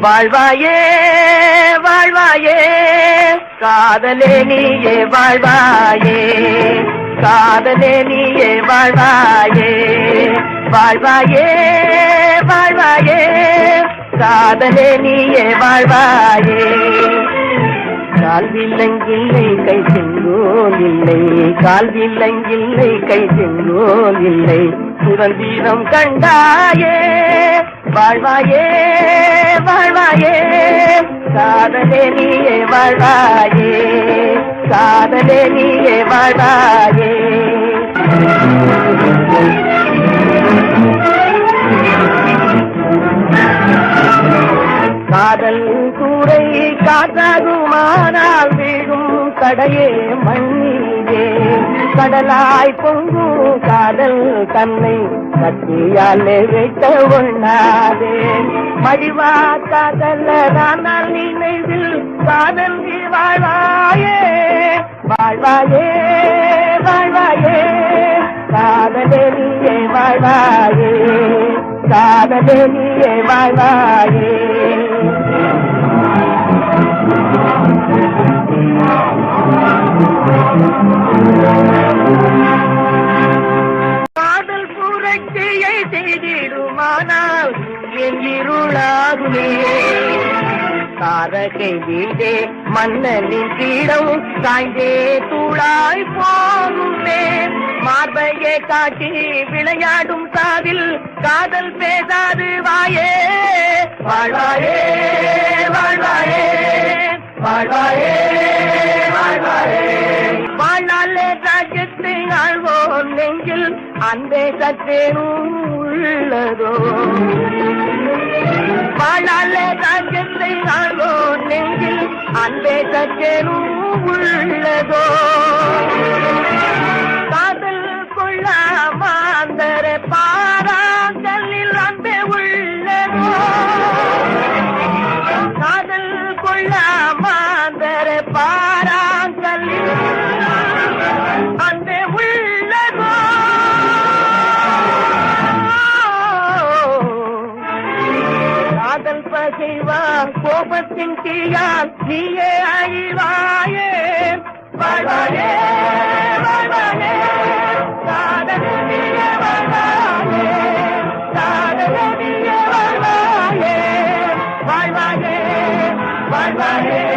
வாழ்வாயே வாழ்வாயே. காதலே நீயே வாழ்வாயே. காதலே நீயே வாழ்வாயே. வாழ்வாயே வாழ்வாயே. காதலே நீயே வாழ்வாயே. கால் வில்லங்கில்லை கை செங்கோல் இல்லை. கால் வில்லங்கில்லை கை செங்கோல் இல்லை. சுதந்திரம் கண்டாயே வாழ்வாயே. வாழ்வாயே காதலே நீயே வாழ்வாயே காதலே நீயே வாழ்வாயே. காதல் கூரை காத்தாகுமானால் வீடும் கடையே மண்ணி கடலாய் பொங்கும் காதல் தன்னை கத்தியாலே வைத்த ஒண்ணாதே. மடிவா காதலரானால் நினைவில் காதல் நீ வாழ்வாயே. வாழ்வாயே வாழ்வாயே. காதலே நீயே வாழ்வாயே. காதலே நீயே வாழ்வாயே. Thank you. என் தாரகை வீடே மன்னனின் கீடம் காய்ந்தே தூளாய் போகுமே. மார்பையே காட்டி விளையாடும் சாவில் காதல் பேசாது வாயே. வாழ்வாயே வாழ்வாயே வாழ்வாயே வாழ்வாயே. வாழ்நாளே ராஜ்யத்தை ஆழ்வோம் நெஞ்சில் அன்பே சற்றேனும் உள்ளதோ. வாழ்நாளே ராஜ்யத்தை ஆழ்வோம் நெஞ்சில் அன்பே சற்றேனும் உள்ளதோ. கோபத்தின் தீயால் நீயே அழிவாயே. வாழ்வாயே வாழ்வாயே